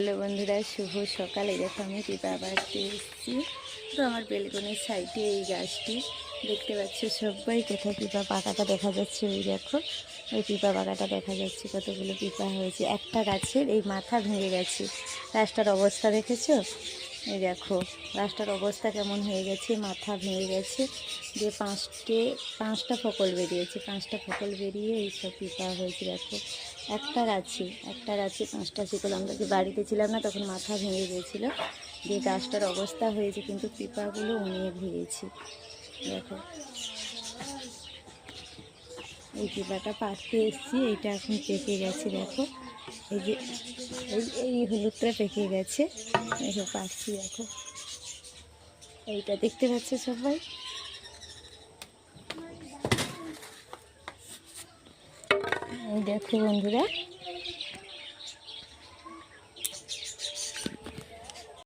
Hello বন্ধুরা, শুভ সকালে। দেখো আমি পিপা বাড়তে এসেছি। তো আমার বেলকনির সাইডে এই গাছটি। দেখতে পাচ্ছ সবাই কোথাও পিপা পাকাটা দেখা যাচ্ছে ওই দেখো। ওই পিপা পাকাটা দেখা যাচ্ছে কতগুলো পিপা হয়েছে। একটা গাছের এই মাথা ভেঙে গেছে। গাছটার অবস্থা দেখেছ? এই দেখো, গাছটার অবস্থা কেমন হয়ে গেছে? মাথা ভেঙে গেছে। যে পাঁচটে, পাঁচটা ফকল বেরিয়েছে। পাঁচটা ফকল বেরিয়ে এইসব পিপা হয়েছে দেখো। একটা গাছে একটা গাছে পাঁচটা শিকল। আমরা যে বাড়িতে ছিলাম না, তখন মাথা ভেঙে গিয়েছিল। দিয়ে গাছটার অবস্থা হয়েছে, কিন্তু পিপাগুলো অনেক ভেঙেছে। দেখো। এই পিপাটা পাকতে এসছি, এইটা এখন পেকে গেছে, দেখো। এই যে, এই এই হলুদটা পেকে গেছে। দেখো, পাচ্ছি, দেখো। এইটা দেখতে পাচ্ছে সবাই? দেখো বন্ধুরা।